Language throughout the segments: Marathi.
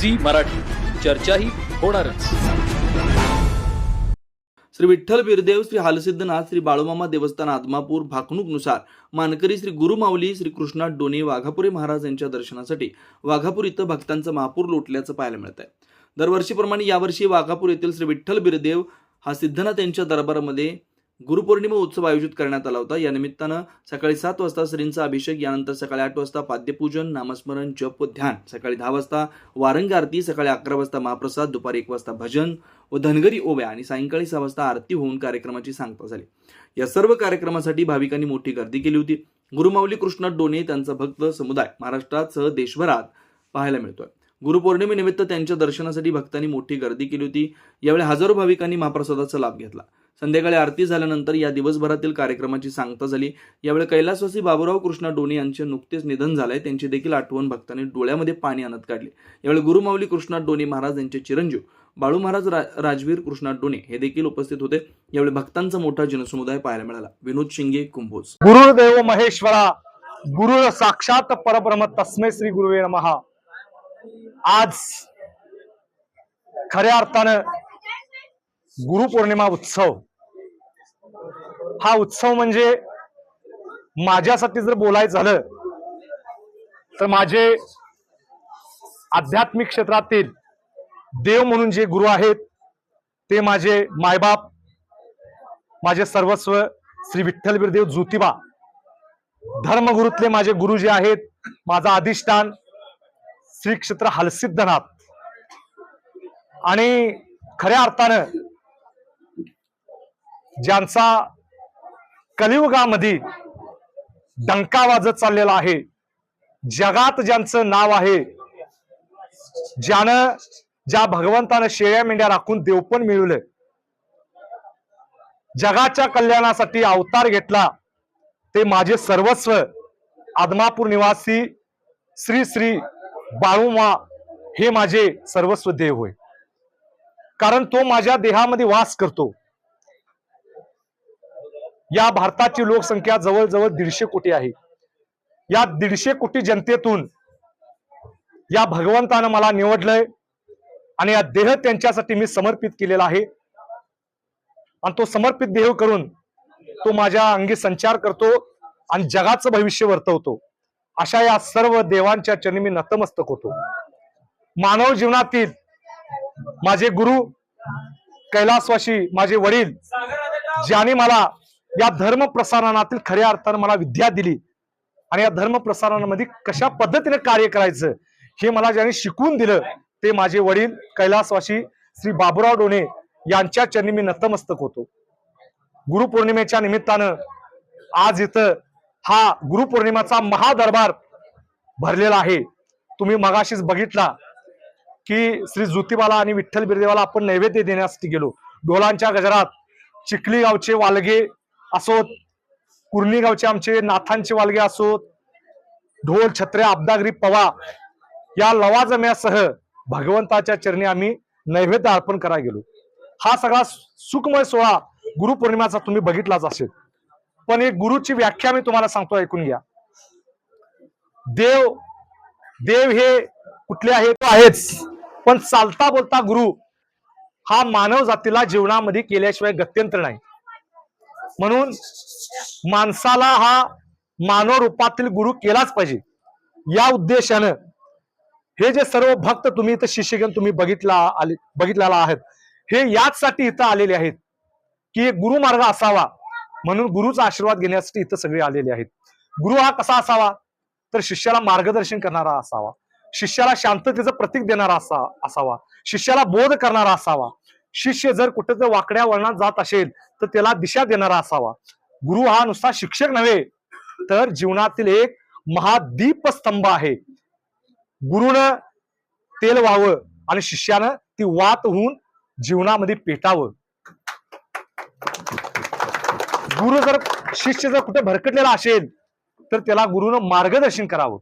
झी मराठी. चर्चाही होणारच. श्री विठ्ठल बिरदेव श्री हालसिद्धनाथ श्री बाळूमामा देवस्थान आदमापूर भाकणूकनुसार मानकरी श्री गुरुमाऊली श्री कृष्णा डोनी वाघापुरे महाराज यांच्या दर्शनासाठी वाघापूर इथं भक्तांचं महापूर लोटल्याचं पाहायला मिळत आहे दरवर्षीप्रमाणे यावर्षी वाघापूर येथील श्री विठ्ठल बिरदेव हा सिद्धनाथ यांच्या दरबारामध्ये गुरुपौर्णिमा उत्सव आयोजित करण्यात आला होता. या निमित्तानं सकाळी सात वाजता श्रींचा अभिषेक यानंतर सकाळी आठ वाजता पाद्यपूजन नामस्मरण जप व ध्यान. सकाळी दहा वाजता वारंग आरती सकाळी अकरा वाजता महाप्रसाद दुपारी एक वाजता भजन व धनगरी ओव्या आणि सायंकाळी सहा वाजता आरती होऊन कार्यक्रमाची सांगता झाली. या सर्व कार्यक्रमासाठी भाविकांनी मोठी गर्दी केली होती. गुरुमाऊली कृष्ण डोने त्यांचा भक्त समुदाय महाराष्ट्रात सह देशभरात पाहायला मिळतोय. गुरुपौर्णिमेनिमित्त त्यांच्या दर्शनासाठी भक्तांनी मोठी गर्दी केली होती. यावेळी हजारो भाविकांनी महाप्रसादाचा लाभ घेतला. संध्याकाळी आरती झाल्यानंतर या दिवसभरातील कार्यक्रमाची सांगता झाली. यावेळी कैलासवासी बाबूराव कृष्णा डोणे यांचे नुकतेच निधन झालंय. त्यांची देखील आठवण भक्तांनी डोळ्यामध्ये पाणी आणत काढले. यावेळी गुरुमाऊली कृष्णा डोणे महाराज यांचे चिरंजीव बाळू महाराज रा- राजवीर कृष्णा डोणे हे देखील उपस्थित होते. यावेळी भक्तांचा मोठा जनसमुदाय पाहायला मिळाला. विनोद शिंगे कुंभोज. गुरुदेव महेश्वरा गुरु साक्षात परब्रह्म तस्मै श्री गुरुवे महा आज खऱ्या अर्थानं गुरुपौर्णिमा उत्सव. हा उत्सव म्हणजे माझ्यासाठी जर बोलायचं झालं तर माझे आध्यात्मिक क्षेत्रातील देव म्हणून जे गुरु आहेत ते माझे मायबाप माझे सर्वस्व श्री विठ्ठल बिरदेव ज्योतिबा धर्मगुरुतले माझे गुरु जे आहेत माझा अधिष्ठान श्री क्षेत्र हलसिद्धनाथ. आणि खऱ्या अर्थानं ज्यांचा कलियुगामध्ये डंका वाजत चाललेला आहे. जगात ज्यांचं नाव आहे ज्यानं ज्या भगवंतानं शेळ्या मेंढ्या राखून देवपण मिळवलं. जगाच्या कल्याणासाठी अवतार घेतला ते माझे सर्वस्व आदमापूर निवासी श्री श्री बाळूमा हे माझे सर्वस्व देव होय. कारण तो माझ्या देहामध्ये वास करतो. या भारताची लोकसंख्या जवळजवळ दीडशे कोटी आहे. या दीडशे कोटी जनतेतून या भगवंतानं मला निवडलंय आणि या देह त्यांच्यासाठी मी समर्पित केलेला आहे. आणि तो समर्पित देह करून तो माझ्या अंगी संचार करतो आणि जगाचं भविष्य वर्तवतो. अशा या सर्व देवांच्या चरणी मी नतमस्तक होतो. मानव जीवनातील माझे गुरु कैलासवाशी माझे वडील ज्याने मला या धर्म प्रसारणातील खऱ्या अर्थानं मला विद्या दिली. आणि या धर्म प्रसारणामध्ये कशा पद्धतीने कार्य करायचं हे मला ज्याने शिकवून दिलं ते माझे वडील कैलासवासी श्री बाबुराव डोणे यांच्या चरणी मी नतमस्तक होतो. गुरुपौर्णिमेच्या निमित्तानं आज इथं हा गुरुपौर्णिमाचा महादरबार भरलेला आहे. तुम्ही मगाशीच बघितला की श्री ज्योतिबाला आणि विठ्ठल बिरदेवाला आपण नैवेद्य देण्यासाठी गेलो. ढोलांच्या गजरात चिखली गावचे वालगे असोत. कुर्णी गावचे आमचे नाथांचे वालगे असोत. ढोल छत्रे अब्दागिरी पवा या लवाजम्यासह भगवंताच्या चरणी आम्ही नैवेद्य अर्पण करायला गेलो. हा सगळा सुखमय सोहळा गुरुपौर्णिमाचा तुम्ही बघितलाच असेल. पण एक गुरुची व्याख्या मी तुम्हाला सांगतो ऐकून घ्या. देव देव हे कुठले आहेत? तो आहेच. पण चालता बोलता गुरु हा मानव जातीला जीवनामध्ये केल्याशिवाय गत्यंतर नाही. म्हणून माणसाला हा मानव रूपातील गुरु केलाच पाहिजे. या उद्देशानं हे जे सर्व भक्त तुम्ही इथं शिष्यगण तुम्ही बघितला आले बघितलेला आहेत हे याचसाठी इथं आलेले आहेत की एक गुरुमार्ग असावा म्हणून गुरुचा आशीर्वाद घेण्यासाठी इथं सगळे आलेले आहेत. गुरु हा कसा असावा? तर शिष्याला मार्गदर्शन करणारा असावा. शिष्याला शांततेचं प्रतीक देणारा असा असावा. शिष्याला बोध करणारा असावा. शिष्य जर कुठं जर वाकड्या वळणात जात असेल तर त्याला दिशा देणारा असावा. गुरु हा नुसता शिक्षक नव्हे तर जीवनातील एक महादीपस्तंभ आहे. गुरुनं तेल व्हावं आणि शिष्यानं ती वात होऊन जीवनामध्ये पेटावं. गुरु जर शिष्य जर कुठे भरकटलेला असेल तर त्याला गुरुनं मार्गदर्शन करावं.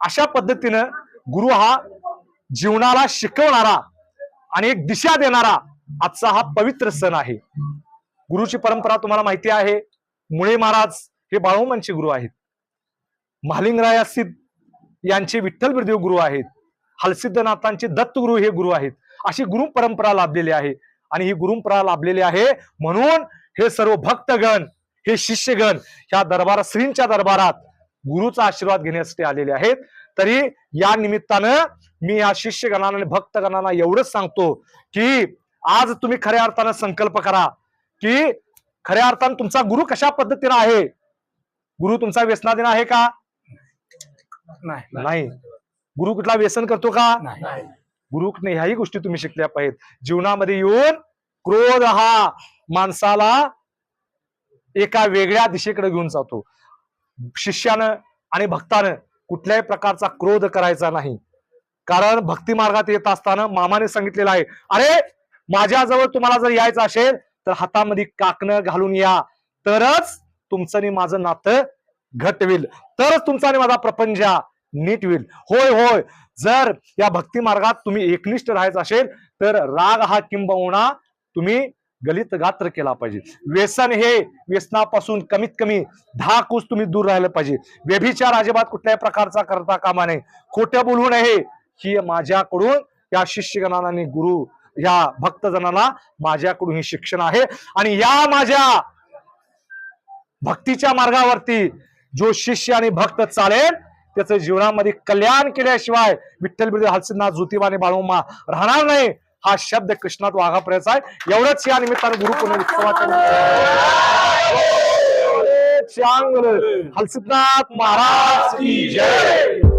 अशा पद्धतीनं गुरु हा जीवनाला शिकवणारा आणि एक दिशा देणारा आजचा हा पवित्र सण आहे. गुरुची परंपरा तुम्हाला माहिती आहे. मुळे महाराज हे बाळूमांचे गुरु आहेत. महालिंगराय सिद्ध यांचे विठ्ठल बिरदेव गुरु आहेत. हलसिद्धनाथांचे दत्तगुरु हे गुरु आहेत. अशी गुरु परंपरा लाभलेली आहे. आणि ही गुरुपरा लाभलेली आहे म्हणून हे सर्व भक्तगण हे शिष्यगण ह्या दरबार श्रींच्या दरबारात गुरुचा आशीर्वाद घेण्यासाठी आलेले आहेत. तरी या निमित्तानं मी या शिष्यगणांना आणि भक्तगणांना एवढंच सांगतो की आज तुम्ही खऱ्या अर्थानं संकल्प करा की खऱ्या अर्थानं तुमचा गुरु कशा पद्धतीनं आहे? गुरु तुमचा व्यसनाधीन आहे का? नाही. गुरु कुठला व्यसन करतो का? गुरुने ह्याही गोष्टी तुम्ही शिकल्या पाहिजेत. जीवनामध्ये येऊन क्रोध हा माणसाला एका वेगळ्या दिशेकडे घेऊन जातो. शिष्यानं आणि भक्तानं कुठल्याही प्रकारचा क्रोध करायचा नाही. कारण भक्ती मार्गात येत असताना मामाने सांगितलेलं आहे अरे माझ्याजवळ तुम्हाला जर यायचं असेल तर हातामध्ये काकणं घालून या. तरच तुमचं आणि माझं नातं घट होईल तरच तुमचा आणि माझा प्रपंच नीट होईल. होय होय. जर या भक्ती मार्गात तुम्ही एकनिष्ठ राहायचं असेल तर राग हा किंबहुना तुम्ही गलित गात्र केला पाहिजे. व्यसन हे व्यसनापासून कमीत कमी दहा कुस तुम्ही दूर राहिलं पाहिजे. व्यभिचार अजिबात कुठल्याही प्रकारचा करता कामा नये. खोटं बोलू नये. ही माझ्याकडून या शिष्यगणांना आणि गुरु या भक्तजनाला माझ्याकडून ही शिक्षण आहे. आणि या माझ्या भक्तीच्या मार्गावरती जो शिष्य आणि भक्त चालेल त्याचं जीवनामध्ये कल्याण केल्याशिवाय विठ्ठल बिरदे हलसिद्धनाथ ज्योतिबाने आणि राहणार नाही हा शब्द कृष्णात वाघापर्यंत आहे. एवढंच या निमित्तानं गुरु पुनरुत्सवाच्या निमित्तानं. चांगलं. हलसिद्धनाथ महाराज की जय.